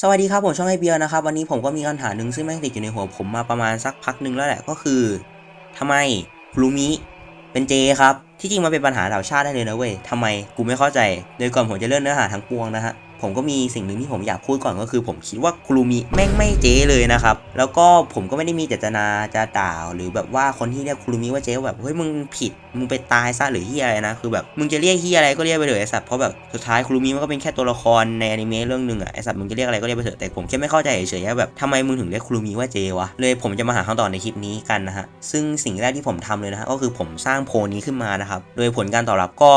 สวัสดีครับผมช่องไอเบียนะครับวันนี้ผมก็มีคำถามหนึ่งซึ่งแม่งติดอยู่ในหัวผมมาประมาณสักพักหนึ่งแล้วแหละก็คือทำไมครูมิเป็นเจครับ ที่จริงมันเป็นปัญหาเหล่าชาติได้เลยนะเว้ยทำไมกูไม่เข้าใจ โดยก่อนผมจะเริ่มเนื้อหาทั้งปวงนะฮะผมก็มีสิ่งหนึ่งที่ผมอยากพูดก่อนก็คือ ผมคิดว่าครูมิแม่งไม่เจเลยนะครับ แล้วก็ผมก็ไม่ได้มีเจตนาจะด่าหรือแบบว่าคนที่เรียกครูมิว่าเจว่าแบบเฮ้ยมึงผิดมึงไปตายซะหรือเฮียอะไรนะคือแบบมึงจะเรียกเฮียอะไรก็เรียกไปเลยไอสัตว์เพราะแบบสุดท้ายครูมิมันก็เป็นแค่ตัวละครในอนิเมะเรื่องหนึ่งอะไอสัตว์มึงจะเรียกอะไรก็เรียกไปเถอะแต่ผมแค่ไม่เข้าใจเฉยๆว่าแบบทำไมมึงถึงเรียกครูมิว่าเจวะเลยผมจะมาหาคำตอบในคลิปนี้กันนะฮะซึ่งสิ่งแรกที่ผมทำเลยนะฮะก็คือผมสร้างโพนี้ขึ้นมานะครับโดยผลการตอบรับก็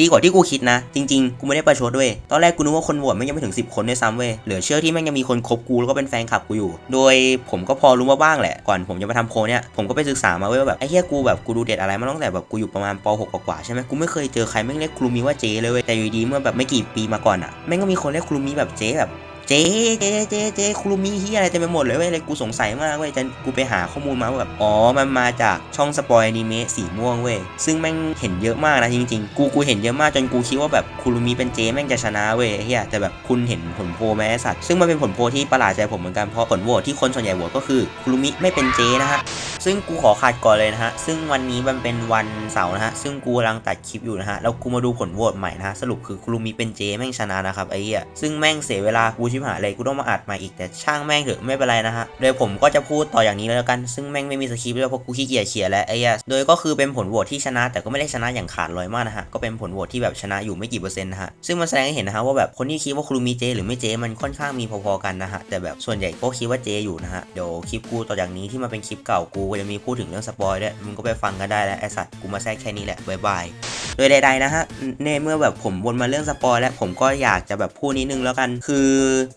ดีกว่าที่กูคิดนะ จริงๆ กูไม่ได้ประชดด้วย ตอนแรกกูนึกว่าคนโหวตไม่ยังไม่ถึง 10 คนด้วยซ้ำเว้ย เหลือเชื่อที่แม่งยังมีคนคบกูแล้วก็เป็นแฟนคลับกูอยู่ โดยผมก็พอรู้มาบ้างแหละ ก่อนผมจะมาทำโพลเนี่ย ผมก็ไปศึกษามาเว้ยว่าแบบไอ้เหี้ยกูแบบกูดูเด็ดอะไรมาตั้งแต่แบบกูอยู่ประมาณป .6 กว่าๆใช่ไหมกูไม่เคยเจอใครแม่งเรียกครูมีว่าเจเลยเว้ย แต่อยู่ดีเมื่อแบบไม่กี่ปีมาก่อนอะแม่งก็มีคนเรียกครูมีแบบเจแบบ เจ๊เจ๊เจ๊เจ๊ครูมีเฮียอะไรเต็มไปหมดเลยเว้ยเลยกูสงสัยมากเว้ยจันกูไปหาข้อมูลมาว่าแบบ อ๋อ มันมาจากช่องสปอยอนิเมะสีม่วงเว้ย ซึ่งแม่งเห็นเยอะมากนะจริงๆ กูกูเห็นเยอะมากจนกูคิดว่าแบบครูมีเป็นเจ๊แม่งจะชนะเว้ยเฮียแต่แบบคุณเห็นผลโพลไหมสัตว์ ซึ่งมันเป็นผลโพลที่ประหลาดใจผมเหมือนกันเพราะผลโหวตที่คนส่วนใหญ่โหวตก็คือครูมิไม่เป็นเจ๊นะฮะซึ่งกูขอขาดก่อนเลยนะฮะ ซึ่งวันนี้มันเป็นวันเสาร์นะฮะ ซึ่งกูกำลังตัดคลิปอยู่นะฮะ แล้วกูมาดูผลโหวตใหม่นะฮะ สรุปคือครูมีเป็นเจแม่งชนะนะครับไอ้เหี้ย ซึ่งแม่งเสียเวลากูชิบหายเลยกูต้องมาอัดใหม่อีกแต่ช่างแม่งเถอะไม่เป็นไรนะฮะโดยผมก็จะพูดต่ออย่างนี้แล้วกันซึ่งแม่งไม่มีสคริปต์ด้วยเพราะกูขี้เกียจเขียนแล้วไอ้เหี้ยโดยก็คือเป็นผลโหวตที่ชนะ แต่ก็ไม่ได้ชนะอย่างขาดลอยมากนะฮะก็เป็นผลโหวตที่แบบชนะอยู่ไม่กี่เปอร์เซ็นต์นะฮะซึ่งมันแสดงให้เห็นนะฮะว่าแบบคนที่คิดว่าครูมีเจหรือไม่เจมันค่อนข้างมีพอๆกันนะฮะแต่แบบส่วนใหญ่ก็คิดว่าเจอยู่นะฮะเดี๋ยวคลิปกูต่อจากนี้ที่มันเป็นคลิปเก่ากูก็จะมีพูดถึงเรื่องสปอยด้วยมึงก็ไปฟังกันได้แล้วไอสัตว์กูมาแทรกแค่นี้แหละบ๊ายบายโดยใดๆนะฮะในเมื่อแบบผมวนมาเรื่องสปอยแล้วผมก็อยากจะแบบพูดนิดนึงแล้วกัน คือ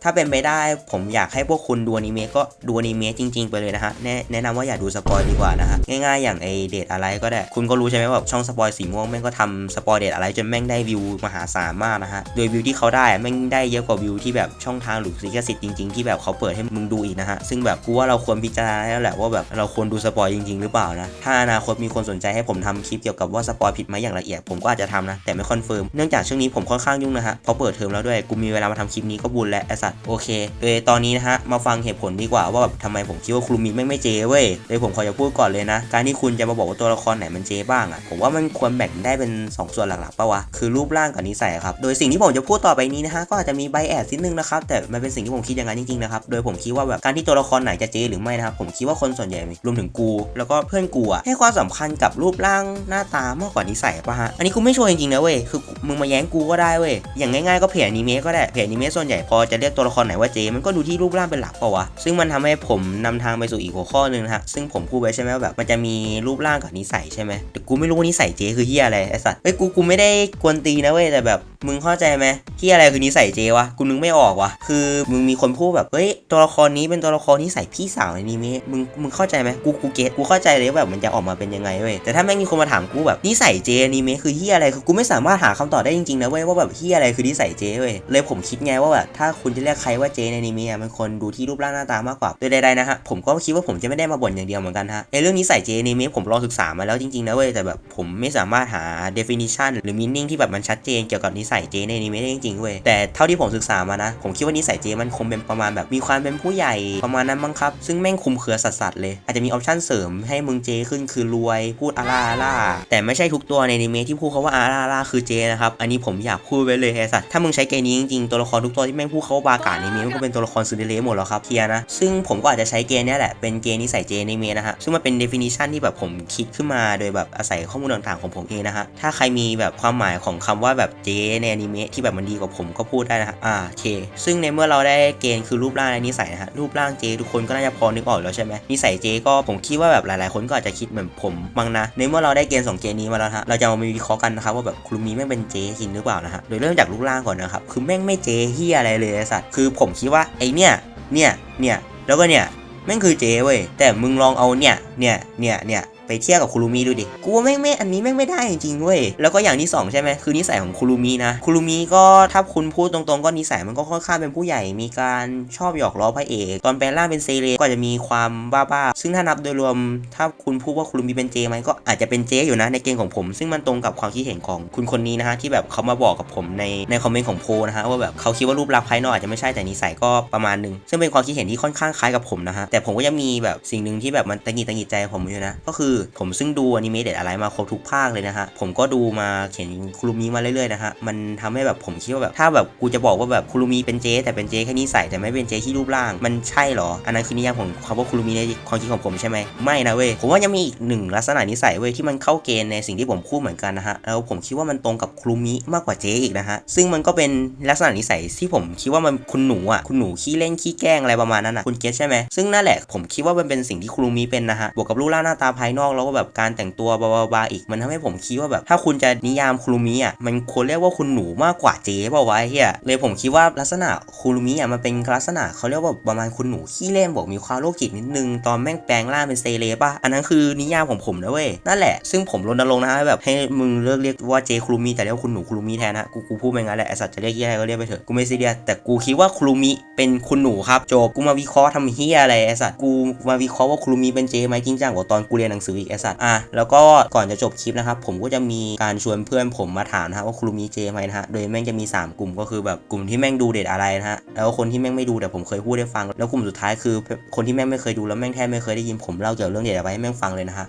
ถ้าเป็นไปได้ผมอยากให้พวกคุณดูอนิเมะก็ดูอนิเมะจริง ๆ ไปเลยนะฮะแนะแนะนำว่าอย่าดูสปอยดีกว่านะฮะง่ายๆอย่างไอเดทอะไรก็ได้ คุณก็รู้ใช่ไหมว่าแบบช่องสปอยสีม่วงแม่งก็ทำสปอยเดทอะไรจนแม่งได้วิวมหาศาลมากนะฮะโดยวิวที่เขาได้แม่งได้เยอะกว่าวิวที่แบบช่องทางหรือสิกสิทธิ์จริงๆที่แบบเขาเปิดให้มึงดูอีกนะฮะซึ่งแบบกูว่าเราควรพิจารณาแล้วแหละว่าแบบเราควรดูสปอยจริง ๆ หรือเปล่านะถ้าอนาคตมีคนสนใจให้ผมทำคลิปเกี่ยวกับว่าสปอยผิดไหมอย่างละเอียดผมก็อาจจะทำนะ แต่ไม่คอนเฟิร์ม เนื่องจากช่วงนี้ผมค่อนข้างยุ่งนะฮะเพราะเปิดเทอมแล้วด้วย กูมีเวลามาทำคลิปนี้ก็บุญแล้วไอสัตว์โอเค โดยตอนนี้นะฮะ มาฟังเหตุผลดีกว่าว่าแบบทำไมผมคิดว่าครูมิแม่ไม่เจเว้ยโดยผมขอจะพูดก่อนเลยนะ การที่คุณจะมาบอกว่าตัวละครไหนมันเจบ้างอะผมว่ามันควรแบ่งได้เป็น 2 ส่วนหลักๆปะวะ คือรูปร่างกับนิสัยครับ โดยสิ่งที่ผมจะพูดต่อไปนี้นะฮะ ก็อาจจะมีไบแอดนิดนึงนะครับ แต่มันเป็นสิ่งที่ผมคิดอย่างนั้นจริงๆนะครับ โดยผมคิดว่าแบบการที่ตัวละครไหนจะเจหรือไม่นะครับ ผมคิดว่าคนส่วนใหญ่รวมถึงกู แล้วก็เพื่อนกูอะให้ความสำคัญกับรูปร่างหน้าตามากกว่านิสัยปะฮะอันนี้กูไม่ชัวร์จริงๆนะเว้ย คือมึงมาแย้งกูก็ได้เว้ย อย่างง่ายๆก็เพจอนิเมะก็ได้ เพจอนิเมะส่วนใหญ่พอจะเรียกตัวละครไหนว่าเจ มันก็ดูที่รูปร่างเป็นหลักเปล่าวะ ซึ่งมันทำให้ผมนำทางไปสู่อีกหัวข้อหนึ่งนะฮะ ซึ่งผมพูดไว้ใช่ไหมว่าแบบมันจะมีรูปร่างกับนิสัยใช่ไหมแต่กูไม่รู้ว่านิสัยเจคือเฮียอะไรไอ้สัตว์ เฮ้ยกูกูไม่ได้กวนตีนะเว้ยแต่แบบ มึงเข้าใจไหมเฮียอะไรคือนิสัยเจวะกูนึกไม่ออกวะคือมึงมีคนพูดแบบเฮ้ยตัวละครนี้เป็นตัวละครที่ใส่พี่สาวในนิเมะมึงมึงเข้าใจไหมกูกูเก็ตกูเข้าใจเลยว่าแบบมันจะออกมาเป็นยังไงเว้ยแต่ถ้าแม่งมีคนมาถามกูแบบนิสัยเจนิเมะคือเฮียอะไรคือกูไม่สามารถหาคำตอบได้จริงๆนะเว้ยว่าแบบเฮียอะไรคือนิสัยเจเว้ยเลยผมคิดไงว่าแบบถ้าคุณจะเรียกใครว่าเจในนิเมะมันคนดูที่รูปร่างหน้าตามากกว่าโดยใดๆนะฮะผมก็คิดว่าผมจะไม่ได้มาบ่นอย่างเดียวเหมือนกันฮะในเรื่องนิสัยเจในนิเมะผมลองศึกษามาแล้วจริงๆนะเว้ยแต่แบบผมไม่สามารถหา definition หรือ meaning ที่แบบมันชัดเจนเกี่ยวกับนิสัยเจในอนิเมะได้จริงๆเว้ยแต่เท่าที่ผมศึกษามานะ ผมคิดว่านิสัยเจมันคงเป็นประมาณแบบมีความเป็นผู้ใหญ่ประมาณนั้นมั้งครับ ซึ่งแม่งคุมเครือสัสๆเลย อาจจะมีออปชั่นเสริมให้มึงเจขึ้นคือรวยพูดอาราอาราแต่ไม่ใช่ทุกตัวในอนิเมะที่พูดเขาว่าอาราอาราคือเจนะครับอันนี้ผมอยากพูดไว้เลยไอ้สัตว์ถ้ามึงใช้เกนี้จริงๆตัวละครทุกตัวที่แม่งพูดเขาว่าบากาในอนิเมะมันก็เป็นตัวละครซูเดเลหมดแล้วครับเคลียนะซึ่งผมก็อาจจะใช้เกนี้แหละเป็นเกณฑ์นิสัยเจในอนิเมะนะฮะซึ่งมันเป็น definition ที่แบบผมคิดขึ้นมาโดยแบบอาศัยข้อมูลต่างๆของผมเองนะฮะถ้าใครมีแบบความหมายของคำว่าแบบเจในอนิเมะที่แบบมันดีกว่าผมก็พูดได้นะฮะอ่าโอเค ซึ่งในเมื่อเราได้เกณฑ์คือรูปร่างและนิสัยนะฮะรูปร่างเจทุกคนก็น่าจะพอนึกออกแล้วใช่ไหมนิสัยเจก็ผมคิดว่าแบบหลายๆ คนก็อาจจะคิดเหมือนผมบ้างนะในเมื่อเราได้เกณฑ์สองเกณฑ์นี้มาแล้วฮะเราจะมาวิเคราะห์กันนะครับว่าแบบครูมีแม่งเป็นเจจริงหรือเปล่านะฮะโดยเริ่มจากรูปร่างก่อนนะครับคือแม่งไม่เจเฮียอะไรเลยไอสัตว์คือผมคิดว่าไอเนี่ยเนี่ยเนี่ยแล้วก็เนี่ยแม่งคือเจเว้ยแต่มึงลองเอาเนี่ยเนี่ยเนี่ยเนี่ย ไปเทียบกับคุรุมิดูดิกูว่าแม่งไม่อันนี้แม่งไม่ได้จริงๆเว้ยแล้วก็อย่างที่สองใช่ไหมคือนิสัยของคุรุมินะคุรุมิก็ถ้าคุณพูดตรงๆ ก็นิสัยมันก็ค่อนข้างเป็นผู้ใหญ่มีการชอบหยอกล้อพระเอกตอนแปลงร่างเป็นเซเลก็จจะมีความบ้าๆซึ่งถ้านับโดยรวม ถ้าคุณพูดว่าคุรุมิเป็นเจไหมก็อาจจะเป็นเจอยู่นะในเกณฑ์ของผม ซึ่งมันตรงกับความคิดเห็นของคุณคนนี้นะฮะที่แบบเขามาบอกกับผมในในคอมเมนต์ของโพลนะฮะว่าแบบเขาคิดว่ารูปลักษณ์ภายนอกอาจจะไม่ใช่แต่นิสัยก็ประมาณหนึงซึ่งเป็นความคิดเห็นที่ค่อนข้างคล้ายกับผมนะฮะแต่ผมก็ยังมีแบบสิ่งหนึ่งที่แบบมันตังหิดตังหงิดใจผมอยู่นะก็คือผมซึ่งดูอนิเมะเด็ดอะไรมาครบทุกภาคเลยนะฮะ ผมก็ดูมาเขียนคุรุมิมาเรื่อยๆนะฮะ มันทำให้แบบผมคิดว่าแบบถ้าแบบกูจะบอกว่าแบบคุรุมิเป็นเจ๊แต่เป็นเจ๊แค่นิสัยแต่ไม่เป็นเจ๊ที่รูปร่าง มันใช่เหรอ อันนั้นคือนิยามของคำว่าคุรุมิในความคิดของผมใช่ไหมไม่นะเว้ย ผมว่ายังมีอีกหนึ่งลักษณะนิสัยเว้ยที่มันเข้าเกณฑ์ในสิ่งที่ผมพูดเหมือนกันนะฮะ แล้วผมคิดว่ามันตรงกับคุรุมิมากกว่าเจ๊อีกนะฮะ ซึ่งมันก็เป็นลักษณะนิสัยที่ผมคิดว่ามันคุณหนูอะคุณหนูขี้เล่นขี้แกล้งอะไรประมาณนั้นอะคุณเก็ตใช่ไหมซึ่งนั่นแหละผมคิดว่ามันเป็นสิ่งที่คุรุมิเป็นนะฮะบวกกับรูปร่างหน้าตาภายนอกแล้วก็แบบการแต่งตัวบาบาอีกมันทำให้ผมคิดว่าแบบ ถ้าคุณจะนิยามคุรุมิอะมันควรเรียกว่าคุณหนูมากกว่าเจ๊เปล่าวะไอ้เฮียเลยผมคิดว่าลักษณะคุรุมิอะมันเป็นลักษณะเขาเรียกว่าประมาณคุณหนูขี้เล่นบอกมีความโรคจิตนิดนึงตอนแม่งแปลงร่างเป็นเซเลป่ะอันนั้นคือนิยามของผมนะเว้ยนั่นแหละซึ่งผมรณรงค์นะฮะแบบให้มึงเลิกเรียกว่าเจคุรุมิแต่เรียกคุณหนูคุรุมิแทนนะกูกูพูดไปงั้นแหละไอสัตว์จะเรียกเฮียอะไรก็เรียกไปเถอะกูไม่ซีเรียสแต่กูคิดว่าคุรุมิเป็นคุณหนูครับจบกูมาวิเคราะห์ทำเฮียอะไรไอสัตว์กูมาวิเคราะห์ว่าคุรุมิเป็นเจไหมจริงจังกว่าตอนกูเรียนหนังสืออีกไอสัตว์อะแล้วก็ก่อนจะจบคลิปนะครับผมก็จะมีการชวนเพื่อนผมมาถามนะฮะว่าคุรุมิเจไหมนะฮะโดยแม่งจะมี 3 กลุ่มก็คือแบบกลุ่มที่แม่งดูเด็ดอะไรนะฮะแล้วคนที่แม่งไม่ดูแต่ผมเคยพูดให้ฟัง แล้วกลุ่มสุดท้ายคือคนที่แม่งไม่เคยดูแล้วแม่งแทบไม่เคยได้ยินผมเล่าเกี่ยวกับเรื่องเด็ดอะไรให้แม่งฟังเลยนะฮะ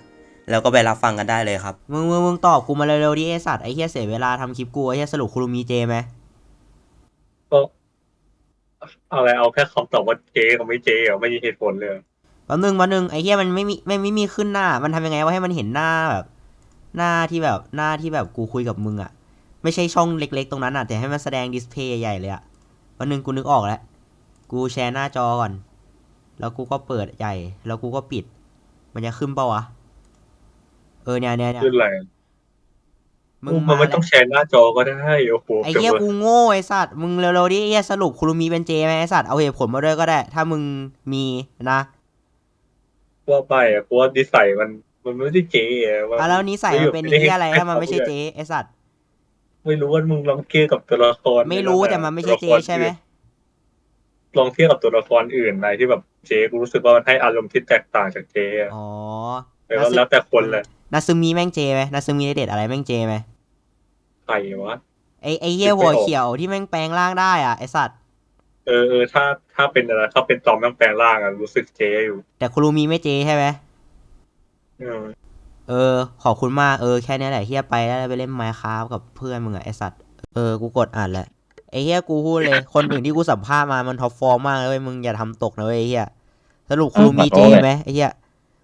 แล้วก็ไปรับฟังกันได้เลยครับ มึงมึงมึงตอบกูมาเร็วๆดิไอสัตว์ไอเฮียเสียเวลาทำคลิปกูไอเฮียสรุปคุรุมีเจไหมก็อะไรเอาแค่คำตอบว่าเจ๊กับไม่เจ๊อะไม่มีเหตุผลเลย แป๊บนึงแป๊บนึงไอเฮียมันไม่มีไม่ไม่มีขึ้นหน้า มันทำยังไงวะให้มันเห็นหน้าแบบ หน้าที่แบบหน้าที่แบบกูคุยกับมึงอะไม่ใช่ช่องเล็ก ๆ ตรงนั้นอะแต่ให้มันแสดงดิสเพย์ใหญ่ๆเลยอะแป๊บนึงกูนึกออกแล้วกูแชร์หน้าจอก่อน แล้วกูก็เปิดใหญ่ แล้วกูก็ปิด มันจะขึ้นเปล่าวะเออเนี่ยเนี่ยเนี่ยขึ้นอะไรมึงมันมาไม่แล้วต้องแชร์หน้าจอก็ได้โอ้โหไอ้เหี้ยกูโง่ไอ้สัตว์มึงเร็วๆดิไอ้เหี้ยสรุปคุรุมีเป็นเจไหมไอ้สัตว์เอาเหตุผลมาด้วยก็ได้ ถ้ามึงมีนะ ว่าไปอะกูว่านิสัยมันมันไม่ได้เจ๊อะมันอะแล้วนิสัยมันเป็นด้เหี้ยอะไรให้ถ้ามันไม่ใช่ขาเจไอ้สัตว์ไม่รู้ว่ามึงลองเทียบกับตัวละครไม่รู้แต่มันไม่ใช่เจตัวละครใช่ไหมอื่นลองเทียบกับตัวละครอื่นอะไรที่แบบเจ๊กูรู้สึกว่ามันให้อารมณ์ที่แตกต่างจากเจ๊อะอ๋อแล้วก็แล้วแต่คนแหละนาซึมิแม่งเจไหมนาซึมิเด็ดอะไรแม่งเจไหมใครวะไอ้ไอ้เหี้ยนึกไม่หัวออกเขียวที่แม่งแปลงร่างได้อะไอ้สัตว์ เออเออถ้าถ้าเป็นอะไรถ้าเป็นตอมแม่งแปลงร่างอะรู้สึกเจ๊อยู่ แต่คุรุมีไม่เจใช่ไหมเออเออ ขอบคุณมาก เออ แค่นี้แหละเฮียไปแล้วไปเล่นไมค์คราฟกับเพื่อนมึงอะไอสัตว์ เออ กูกดอ่านแหละ ไอเฮียกูพูดเลย คนอื่นที่กูสัมภาษณ์มามันท็อปฟอร์มมากเลยเว้ยมึงอย่าทำตกนะเว้ยไอเฮียสรุปครูมีเจไหมไอเฮีย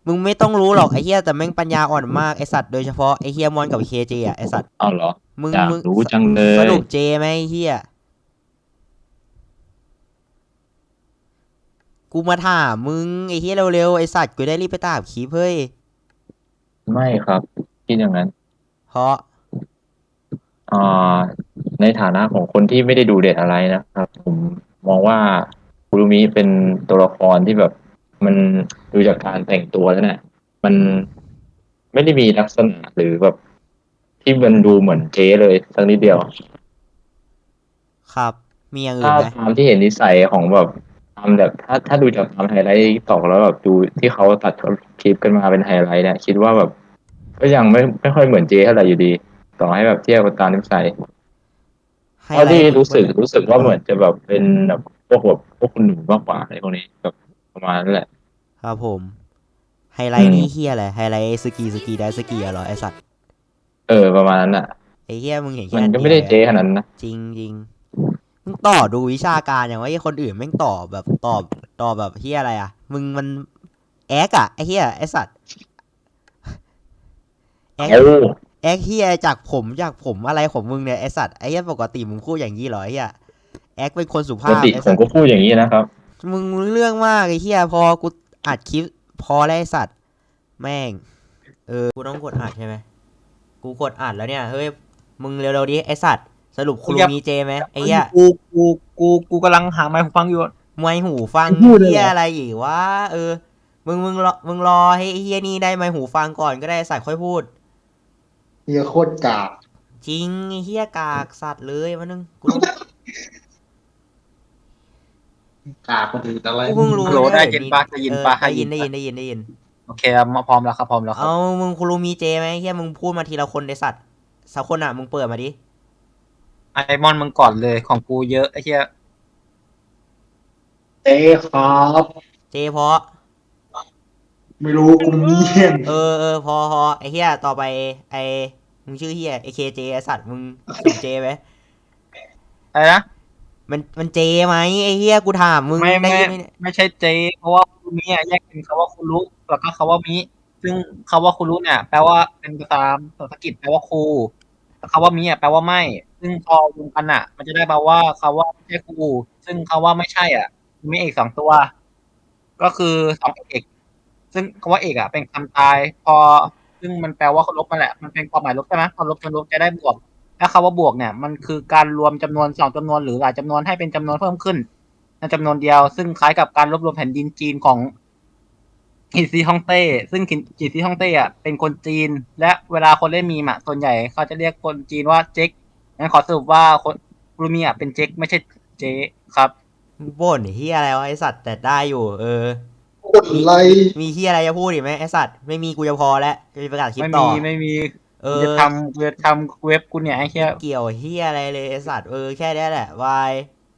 มึงไม่ต้องรู้หรอกไอเฮียแต่แม่งปัญญาอ่อนมากไอสัตว์โดยเฉพาะไอเฮียมอนกับเคเจอะไอสัตว์ เอาเหรอมึงอยากมึงรู้จังเลสยรุปเจไหมไอ้เฮีย กูมาถามมึงไอเฮียเร็วๆไอสัตว์กูได้รีบไปตามคลิปเฮ้ยไม่ครับคิดอย่างนั้นเพราะอ่าในฐานะของคนที่ไม่ได้ดูเด็ดอะไรนะครับ ผมมองว่าคุรุมิเป็นตัวละครที่แบบ มันดูจากการแต่งตัวแล้วเนี่ยมันไม่ได้มีลักษณะหรือแบบ ที่มันดูเหมือนเจ๊เลยสักนิดเดียว ครับ มีอย่างอื่นถ้าไหมตามที่เห็นนิสัยของแบบตามแบบถ้าถ้าดูจากตามไฮไลท์ตอกแล้วแบบดูที่เขาตัดคลิปกันมาเป็นไฮไลท์เนี่ยคิดว่าแบบ ก็ยังไม่ไม่ค่อยเหมือนเจเท่าไหร่อยู่ดี ต่อให้แบบเทียบกับตามนิสัยให้เท่าอะไรที่รู้สึกรู้สึกว่าเหมือนจะแบบเป็นแบบพวกแบบพวกคุณหนูมากกว่าอะไรพวกนี้แบบประมาณนั้นแหละ ครับผม ไฮไลท์อืมนี่เฮียอะไรไฮไลท์สกีสกีได้สกีอะเหรอไอสัตว์เออประมาณนั้นอะไอเฮียมึงเห็นแค่มันอันก็เดียวไม่ได้เจ๊ขนาดนั้นนะจริงจริง มึงต่อดูวิชาการอย่างว่าไอคนอื่นแม่งตอบแบบตอบตอบแบบเฮียอะไรอะ มึงมันแอกอะไอเฮียไอสัตว์แอกเอาแอกเฮียจากผมจากผมอะไรของมึงเนี่ยไอสัตว์ไอเฮียปกติมึงพูดอย่างนี้เหรอไอเฮียแอกเป็นคนสุปภากพติไอผสัมตว์ก็พูดอย่างนี้นะครับ มึงรู้เรื่องมากไอ้เหี้ยพอกูอัดคลิปพอแล้วไอ้สัตว์แม่ง เออกูต้องกดอัดใช่ไหมกูกดอัดแล้วเนี่ยเฮ้ยมึงเร็วๆดิไอ้สัตว์ สรุปคุณมีเจไหมไอ้เหี้ยกูกูกูกูกำลังหาไมค์หูฟังอยู่มวยหูฟังพูดเลยเหรอเหี้ยอะไรอีกวะเออ มึงมึงรอมึงรอให้ไอ้เฮียนี่ได้ไมค์หูฟังก่อนก็ได้สัตว์ค่อยพูดเฮียโคตรกากจริงไอ้เฮียกากสัตว์เลยวันนึงกูต้องกากคนอื่นอะไรกูเพิ่งรู้โหลเว้ได้ยินปะได้ยินปะเออได้ยินได้ยินได้ยินได้ยินโอเคครับมาพร้อมแล้วครับพร้อมแล้วครับเอามึงคุรูมีเจไหมเฮียมึงพูดมาทีละคนไอสัตว์สักคนอะมึงเปิดมาดิ ไอมอนมึงก่อนเลยของกูเยอะไอ้เหี้ยเจ๊ครับเจเพราะไม่รู้กูเงียบเออเออพอพอไอเฮียต่อไป ไอมึงชื่อเฮียไอเคเจไอสัตว์มึงส่งเจไหมอะไรนะมันมันเจไหมไอเฮียกูถามมึงไม่ได้ไม่ยินไหมเนี่ยไม่ใช่เจ เพราะว่าคุมิอะแยกเป็นคำว่าคุรุแล้วก็คำว่ามิ ซึ่งคำว่าคุรุเนี่ย แปลว่าเป็นภาษาภาษาอังกฤษแปลว่าครูแต่คำว่ามิอะแปลว่าไม่ ซึ่งพอรวมกันอะ มันจะได้แปลว่าคำว่าไม่ใช่ครูซึ่งคำว่าไม่ใช่อะมีเอกสองตัว ก็คือสองเอก ซึ่งคำว่าเอกอะ เป็นคำตาย พอซึ่งมันแปลว่าลบมาแหละ มันเป็นความหมายลบใช่ไหมพอลบจนลบจะได้บวกและคำว่าบวกเนี่ย มันคือการรวมจำนวนสองจำนวนหรือหลายจำนวนให้เป็นจำนวนเพิ่มขึ้นในจำนวนเดียว ซึ่งคล้ายกับการรวบรวมแผ่นดินจีนของกิซีฮ่องเต้ ซึ่งกิซีฮ่องเต้อะเป็นคนจีน และเวลาคนเล่นมีมอะส่วนใหญ่เขาจะเรียกคนจีนว่าเจ๊ก งั้นขอสรุปว่าคนรูมีอะเป็นเจ๊กไม่ใช่เจ๊ครับมึงบ่นไอ้เฮียอะไรวะไอสัตว์แต่ได้อยู่ เออ กดไลค์มีเฮียอะไรจะพูดอีกไหมไอสัตว์ไม่มีกูจะพอแล้วจะไปประกาศคลิปไม่ต่มีอไม่มีเอกูอจะทำกูจะทำเว็บกูเนี่ยไอ้เหี้ย เกี่ยวเฮียอะไรเลยไอสัตว์เออแค่นี้แหละวาย